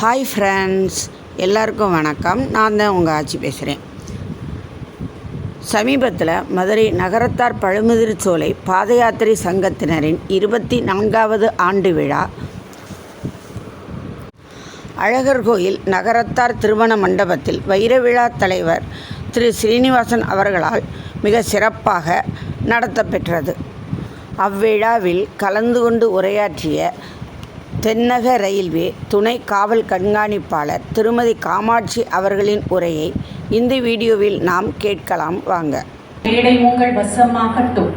Hi friends எல்லாருக்கும் வணக்கம். நான் தான் உங்கள் ஆட்சி பேசுகிறேன் சமீபத்தில் மதுரை நகரத்தார் பழுமுதிர் சோலை பாத யாத்திரை சங்கத்தினரின் இருபத்தி நான்காவது ஆண்டு விழா. அழகர் கோயில் நகரத்தார் திருமண மண்டபத்தில் வைர விழா தலைவர் திரு ஸ்ரீனிவாசன் அவர்களால் மிக சிறப்பாக நடத்தப்பெற்றது. அவ்விழாவில் கலந்து கொண்டு உரையாற்றிய தென்னக ரயில்வே துணை காவல் கண்காணிப்பாளர் திருமதி காமாட்சி அவர்களின் உரையை இந்த வீடியோவில் நாம் கேட்கலாம். வாங்க. மேடை உங்கள் வசமாகட்டும்.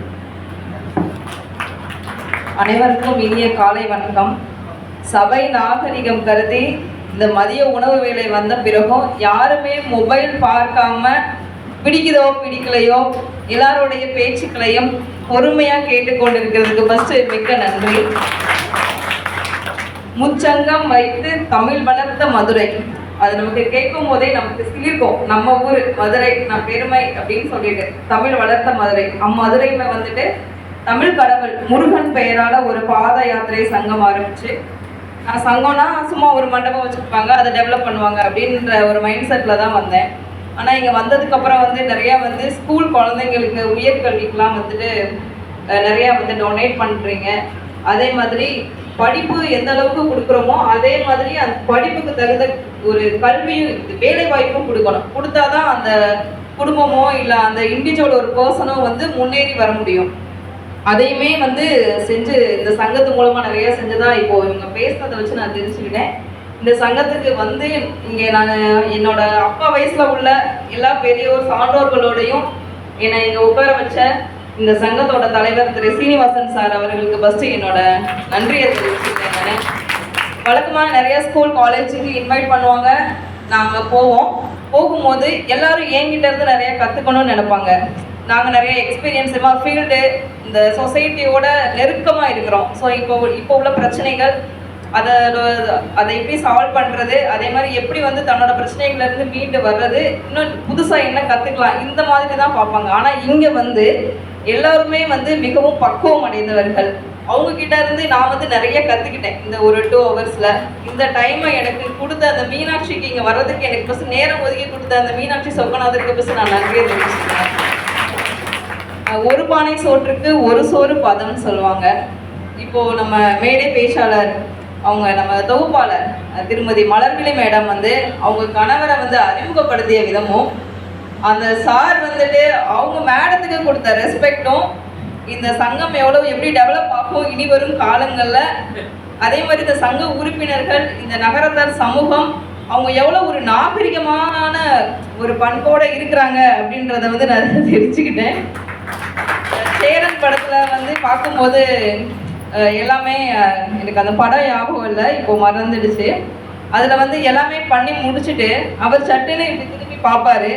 அனைவருக்கும் இனிய காலை வணக்கம். சபை நாகரிகம் கருதி இந்த மதிய உணவு வேலை வந்த பிறகும் யாருமே மொபைல் பார்க்காம பிடிக்குதோ பிடிக்கலையோ எல்லாருடைய பேச்சுக்களையும் பொறுமையா கேட்டுக்கொண்டிருக்கிறதுக்கு ஃபர்ஸ்ட் மிக்க நன்றி. முச்சங்கம் வைத்து தமிழ் வளர்த்த மதுரை. அது நமக்கு கேட்கும் போதே நமக்கு சிலிர்க்கும். நம்ம ஊர் மதுரை நான் பெருமை அப்படின்னு சொல்லிட்டு தமிழ் வளர்த்த மதுரை. அம்மதுரையில வந்துட்டு தமிழ் கடவுள் முருகன் பெயரால ஒரு பாத யாத்திரை சங்கம் ஆரம்பிச்சு. சங்கம்னா சும்மா ஒரு மண்டபம் வச்சுருப்பாங்க அதை டெவலப் பண்ணுவாங்க அப்படின்ற ஒரு மைண்ட் செட்ல தான் வந்தேன். ஆனால் இங்கே வந்ததுக்கப்புறம் வந்து நிறையா வந்து ஸ்கூல் குழந்தைங்களுக்கு உயர்கல்விக்கெலாம் வந்துட்டு நிறையா வந்து டொனேட் பண்ணுறீங்க அதே மாதிரி படிப்பு எந்த அளவுக்கு கொடுக்குறோமோ அதே மாதிரி அந்த படிப்புக்கு தகுந்த ஒரு கல்வியும் வேலை வாய்ப்பும் கொடுக்கணும். கொடுத்தாதான் அந்த குடும்பமோ இல்லை அந்த இண்டிவிஜுவல் ஒரு பர்சனோ வந்து முன்னேறி வர முடியும். அதையுமே வந்து செஞ்சு இந்த சங்கத்து மூலமாக நிறைய செஞ்சதா இப்போ இவங்க பேசுனதை வச்சு நான் தெரிஞ்சுக்கிட்டேன். இந்த சங்கத்துக்கு வந்து இங்கே நான் என்னோட அப்பா வயசுல உள்ள எல்லா பெரியோர் சான்றோர்களோடையும் என்னை இங்கே உட்கார வச்ச இந்த சங்கத்தோட தலைவர் திரு சீனிவாசன் சார் அவர்களுக்கு ஃபஸ்ட்டு என்னோட நன்றியை தெரிவிச்சுக்கிறேன் நான். வழக்கமாக நிறைய ஸ்கூல் காலேஜுக்கு இன்வைட் பண்ணுவாங்க. நாங்கள் போவோம். போகும்போது எல்லாரும் என்கிட்ட இருந்து நிறைய கற்றுக்கணும்னு நினைப்பாங்க. நாங்கள் நிறைய எக்ஸ்பீரியன்ஸ் ஃபீல்டு இந்த சொசைட்டியோட நெருக்கமாக இருக்கிறோம். ஸோ இப்போ இப்போ உள்ள பிரச்சனைகள் அதை அதை எப்படி சால்வ் பண்ணுறது அதே மாதிரி எப்படி வந்து தன்னோட பிரச்சனைகள்லேருந்து மீண்டு வர்றது? இன்னும் புதுசாக என்ன கற்றுக்கலாம் இந்த மாதிரி தான் பார்ப்பாங்க. ஆனால் இங்கே வந்து எல்லாருமே வந்து மிகவும் பக்குவம் அடைந்தவர்கள். அவங்க கிட்ட இருந்து நான் வந்து நிறைய கற்றுக்கிட்டேன் இந்த ஒரு டூ ஹவர்ஸில் இந்த டைமை எனக்கு கொடுத்த அந்த மீனாட்சிக்கு இங்கே வர்றதுக்கு எனக்கு பஸ் நேரம் ஒதுக்கி கொடுத்த அந்த மீனாட்சி சொக்கநாதருக்கு பஸ் நான் நன்றியை தெரிவிச்சுக்கிறேன். ஒரு பானை சோற்றுக்கு ஒரு சோறு பதம்னு சொல்லுவாங்க. இப்போது நம்ம மேடை பேச்சாளர் அவங்க நம்ம தொகுப்பாளர் திருமதி மலர்விழி மேடம் வந்து அவங்க கணவரை வந்து அறிமுகப்படுத்திய விதமும் அந்த சார் வந்துட்டு அவங்க மேடத்துக்கு கொடுத்த ரெஸ்பெக்டும் இந்த சங்கம் எவ்வளவு எப்படி டெவலப் ஆகும் இனி வரும் காலங்களில் அதே மாதிரி இந்த சங்க உறுப்பினர்கள் இந்த நகரத்தார் சமூகம் அவங்க எவ்வளோ ஒரு நாகரிகமான ஒரு பண்போடு இருக்கிறாங்க அப்படின்றத வந்து நான் தெரிஞ்சுக்கிட்டேன். சேரன் படத்தில் வந்து பார்க்கும்போது எல்லாமே எனக்கு அந்த படம் ஞாபகம் இல்லை. இப்போ மறந்துடுச்சு. அதில் வந்து எல்லாமே பண்ணி முடிச்சுட்டு அவர் சட்டுன்னு இப்படி திரும்பி பார்ப்பாரு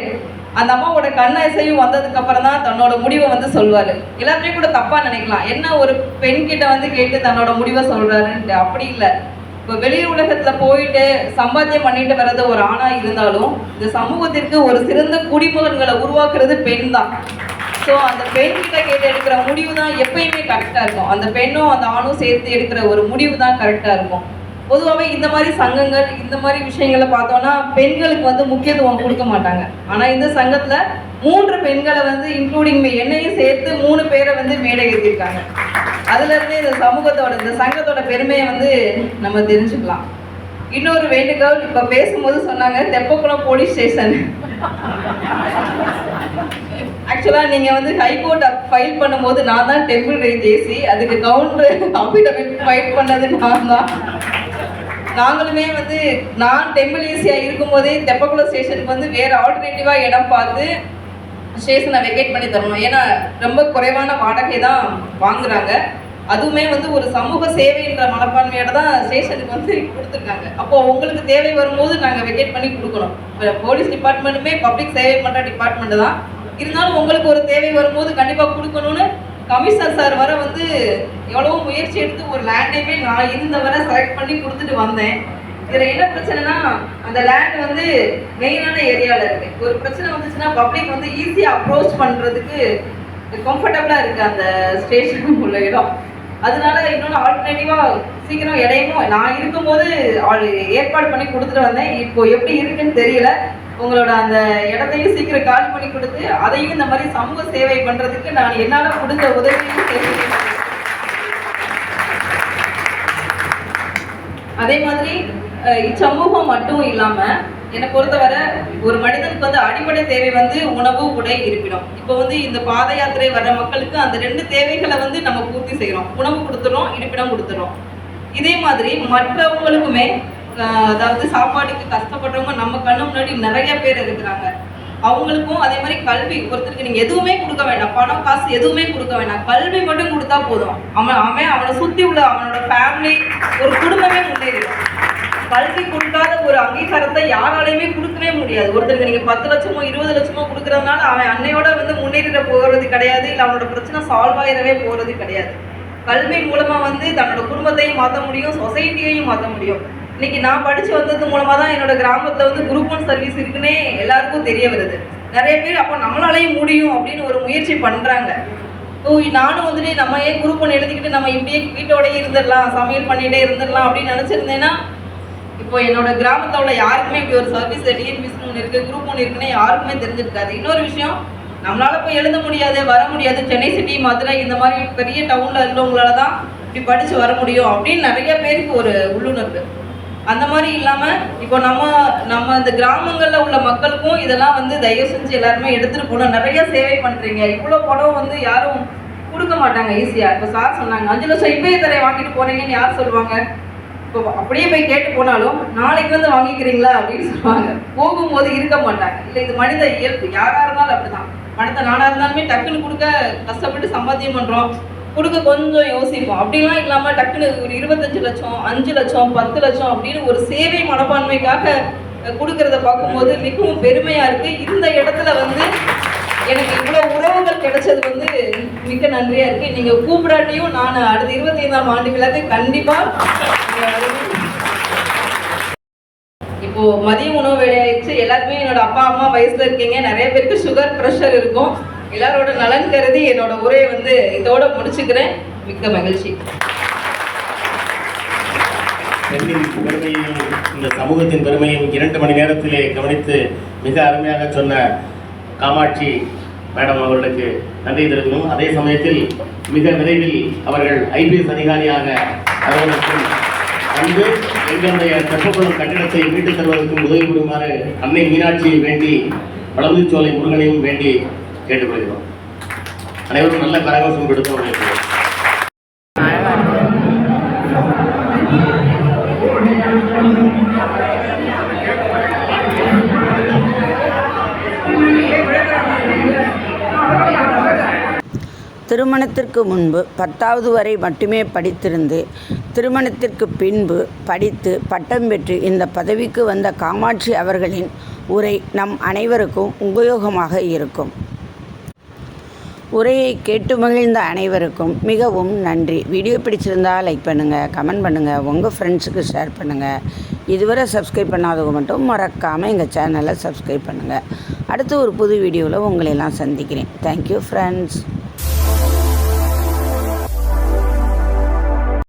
அந்த அம்மாவோட கண் இசையும் வந்ததுக்கு அப்புறம் தான் தன்னோட முடிவை வந்து சொல்வார். எல்லாருமே கூட தப்பா நினைக்கலாம். என்ன ஒரு பெண் கிட்ட வந்து கேட்டு தன்னோட முடிவை சொல்றாருன்ட்டு? அப்படி இல்லை. இப்போ வெளி உலகத்துல போயிட்டு சம்பாத்தியம் பண்ணிட்டு வர்றது ஒரு ஆணா இருந்தாலும் இந்த சமூகத்திற்கு ஒரு சிறந்த குடிமகன்களை உருவாக்குறது பெண் தான். ஸோ அந்த பெண்கிட்ட கேட்டு எடுக்கிற முடிவு தான் எப்பயுமே கரெக்டாக இருக்கும். அந்த பெண்ணும் அந்த ஆணும் சேர்த்து எடுக்கிற ஒரு முடிவு தான் கரெக்டாக இருக்கும். பொதுவாகவே இந்த மாதிரி சங்கங்கள் இந்த மாதிரி விஷயங்களை பார்த்தோம்னா பெண்களுக்கு வந்து முக்கியத்துவம் கொடுக்க மாட்டாங்க. ஆனால் இந்த சங்கத்தில் மூன்று பெண்களை வந்து இன்க்ளூடிங் என்னையும் சேர்த்து மூணு பேரை வந்து மேடை ஏற்றிருக்காங்க அதுலேருந்து இந்த சமூகத்தோட இந்த சங்கத்தோட பெருமையை வந்து நம்ம தெரிஞ்சுக்கலாம். இன்னொரு வேண்டுகோள் இப்ப பேசும்போது சொன்னாங்க தெப்பக்குளம் போலீஸ் ஸ்டேஷன் ஆக்சுவலாக நீங்கள் வந்து ஹைகோர்ட் ஃபைல் பண்ணும்போது நான் தான் டெம்பிள் ரேஞ்ச் ஏசி அதுக்கு கவுண்டர் அஃபிடவிட் ஃபைல் பண்ணது நான் தான். நாங்களுமே வந்து நான் டெம்பிள் ஏசியாக இருக்கும்போதே தெப்பக்குளம் ஸ்டேஷனுக்கு வந்து வேற ஆல்டர்னேட்டிவாக இடம் பார்த்து ஸ்டேஷனை வெக்கேட் பண்ணி தரணும். ஏன்னா ரொம்ப குறைவான வாடகை தான் வாங்குறாங்க. அதுவுமே வந்து ஒரு சமூக சேவைன்ற மனப்பான்மையோட தான் ஸ்டேஷனுக்கு வந்து கொடுத்துருக்காங்க. அப்போ உங்களுக்கு தேவை வரும்போது நாங்கள் வெக்கேட் பண்ணி கொடுக்கணும். போலீஸ் டிபார்ட்மெண்ட்டுமே பப்ளிக் சேவை பண்ணுற டிபார்ட்மெண்ட் தான். இருந்தாலும் உங்களுக்கு ஒரு தேவை வரும்போது கண்டிப்பாக கொடுக்கணும்னு கமிஷனர் சார் வர வந்து எவ்வளவோ முயற்சி எடுத்து ஒரு லேண்டையுமே நான் இருந்த வரை செலக்ட் பண்ணி கொடுத்துட்டு வந்தேன். இதில் என்ன பிரச்சனைனா அந்த லேண்ட் வந்து மெயினான ஏரியாவில் இருக்கு. ஒரு பிரச்சனை வந்துச்சுன்னா பப்ளிக் வந்து ஈஸியாக அப்ரோச் பண்ணுறதுக்கு கம்ஃபர்டபுளாக இருக்குது அந்த ஸ்டேஷனுக்குள்ள இடம். அதனால இன்னொன்று ஆல்டர்னேட்டிவாக சீக்கிரம் இடையமும் நான் இருக்கும்போது ஆள் ஏற்பாடு பண்ணி கொடுத்துட்டு வந்தேன். இப்போ எப்படி இருக்குன்னு தெரியல. உங்களோட அந்த இடத்தையும் சீக்கிரம் காலி பண்ணி கொடுத்து அதையும் இந்த மாதிரி சமூக சேவை பண்ணுறதுக்கு நான் என்னால் முடிஞ்ச உதவியும் செய்கிறேன் அதே மாதிரி இச்சமூகம் மட்டும் இல்லாமல் என்னை பொறுத்தவரை ஒரு மனிதனுக்கு வந்து அடிப்படை தேவை வந்து உணவு உடை இருப்பிடம். இப்போ வந்து இந்த பாத யாத்திரை வர்ற மக்களுக்கு அந்த ரெண்டு தேவைகளை வந்து நம்ம பூர்த்தி செய்கிறோம் உணவு கொடுத்துறோம் இருப்பிடம் கொடுத்துறோம். இதே மாதிரி மற்றவங்களுக்குமே அதாவது சாப்பாடுக்கு கஷ்டப்படுறவங்க நம்ம கண்ணு முன்னாடி நிறைய பேர் இருக்கிறாங்க. அவங்களுக்கும் அதே மாதிரி கல்வி. ஒருத்தருக்கு நீங்கள் எதுவுமே கொடுக்க வேண்டாம். பணம் காசு எதுவுமே கொடுக்க வேண்டாம். கல்வி மட்டும் கொடுத்தா போதும். அவன் அவன் அவனை சுற்றி உள்ள அவனோட ஃபேமிலி ஒரு குடும்பமே முன்னேறிடும். கல்வி கொடுக்காத ஒரு அங்கீகாரத்தை யாராலையுமே கொடுக்கவே முடியாது. ஒருத்தருக்கு நீங்க பத்து லட்சமோ இருபது லட்சமோ கொடுக்கறதுனால அவன் அன்னையோட வந்து முன்னேறிட போறது கிடையாது. இல்லை அவனோட பிரச்சனை சால்வ் ஆயிடவே போறது கிடையாது. கல்வி மூலமா வந்து தன்னோட குடும்பத்தையும் மாற்ற முடியும் சொசைட்டியையும் மாற்ற முடியும். இன்னைக்கு நான் படிச்சு வந்தது மூலமா தான் என்னோட கிராமத்துல வந்து குரூப் ஒன் சர்வீஸ் இருக்குன்னே எல்லாருக்கும் தெரிய வருது. நிறைய பேர் அப்போ நம்மளாலையும் முடியும் அப்படின்னு ஒரு முயற்சி பண்றாங்க. ஓ நானும் வந்துட்டு நம்ம ஏன் குரூப் ஒன்று எழுதிக்கிட்டு நம்ம இப்படியே வீட்டோடயே இருந்துடலாம் சமையல் பண்ணிகிட்டே இருந்துடலாம் அப்படின்னு நினச்சிருந்தேன்னா இப்போ என்னோட கிராமத்தில் உள்ள யாருக்குமே இப்படி ஒரு சர்வீஸ் டிஎன்பிசி ஒன்று இருக்குது குரூப் ஒன்று இருக்குன்னு யாருக்குமே தெரிஞ்சிருக்காது. இன்னொரு விஷயம் நம்மளால போய் எழுத முடியாது வர முடியாது. சென்னை சிட்டி மதுரை இந்த மாதிரி பெரிய டவுனில் இருக்கிறவங்களால தான் இப்படி படித்து வர முடியும் அப்படின்னு நிறைய பேருக்கு ஒரு உள்ளுணர்வு. அந்த மாதிரி இல்லாமல் இப்போ நம்ம நம்ம இந்த கிராமங்களில் உள்ள மக்களுக்கும் இதெல்லாம் வந்து தயவு செஞ்சு எல்லாருமே எடுத்துகிட்டு போகணும். நிறைய சேவை பண்ணுறீங்க இவ்வளோ படம் வந்து யாரும் கொடுக்க மாட்டாங்க ஈஸியாக இப்போ சார் சொன்னாங்க அஞ்சு லட்சம் இப்பயே தரையை வாங்கிட்டு போகிறீங்கன்னு யார் சொல்லுவாங்க? இப்போ அப்படியே போய் கேட்டு போனாலும் நாளைக்கு வந்து வாங்கிக்கிறீங்களா? அப்படின்னு சொல்லுவாங்க. போகும்போது இருக்க மாட்டாங்க. இல்லை இது மனித இயல்பு. யாராக இருந்தாலும் அப்படிதான். பணத்தை நானாக இருந்தாலுமே டக்குன்னு கொடுக்க கஷ்டப்பட்டு சம்பாத்தியம் பண்ணுறோம் கொடுக்க கொஞ்சம் யோசிப்போம். அப்படிலாம் இல்லாமல் டக்குன்னு ஒரு இருபத்தஞ்சு லட்சம் அஞ்சு லட்சம் பத்து லட்சம் அப்படின்னு ஒரு சேவை மனப்பான்மைக்காக கொடுக்கறத பார்க்கும்போது மிகவும் பெருமையாக இருக்கு. இந்த இடத்துல வந்து எனக்கு இவ்வளோ உறவுகள் கிடைச்சது வந்து மிக்க நன்றியாக இருக்கு. நீங்கள் கூப்பிடாட்டியும் நான் அடுத்த இருபத்தைந்தாம் ஆண்டு விழாக்கு கண்டிப்பாக இப்போ மதிய உணவு வேலையாயிடுச்சு. எல்லாருமே என்னோட அப்பா அம்மா வயசுல இருக்கீங்க. நிறைய பேருக்கு சுகர் ப்ரெஷர் இருக்கும். எல்லாரோட நலன் கருதி என்னோட உரையை வந்து இதோட முடிச்சுக்கிறேன். மிக்க மகிழ்ச்சி. பெண்ணின் இந்த சமூகத்தின் பெருமையும் இரண்டு மணி நேரத்திலே கவனித்து மிக அருமையாக சொன்ன காமாட்சி மேடம் அவர்களுக்கு நன்றி தெரிவிக்கணும் அதே சமயத்தில் மிக விரைவில் அவர்கள் ஐபிஎஸ் அதிகாரியாக அலுவலகத்தில் அன்பு எங்களுடைய தெப்பகுளம் கட்டிடத்தை மீட்டுத் தருவதற்கும் உதவி புரியுமாறு அன்னை மீனாட்சியை வேண்டி வளர்ந்துச்சோலை முருகனையும் வேண்டி கேட்டுக்கொள்கிறோம். அனைவரும் நல்ல கரகோஷம் கொடுத்து திருமணத்திற்கு முன்பு பத்தாவது வரை மட்டுமே படித்திருந்து திருமணத்திற்கு பின்பு படித்து பட்டம் பெற்று இந்த பதவிக்கு வந்த காமாட்சி அவர்களின் உரை நம் அனைவருக்கும் உபயோகமாக இருக்கும். உரையை கேட்டு மகிழ்ந்த அனைவருக்கும் மிகவும் நன்றி. வீடியோ பிடிச்சிருந்தால் லைக் பண்ணுங்கள் கமெண்ட் பண்ணுங்கள் உங்கள் ஃப்ரெண்ட்ஸுக்கு ஷேர் பண்ணுங்கள் இதுவரை சப்ஸ்கிரைப் பண்ணாதவங்க மட்டும் மறக்காமல் எங்கள் சேனலை சப்ஸ்கிரைப் பண்ணுங்கள் அடுத்து ஒரு புது வீடியோவில் உங்களையெல்லாம் சந்திக்கிறேன். Thank you friends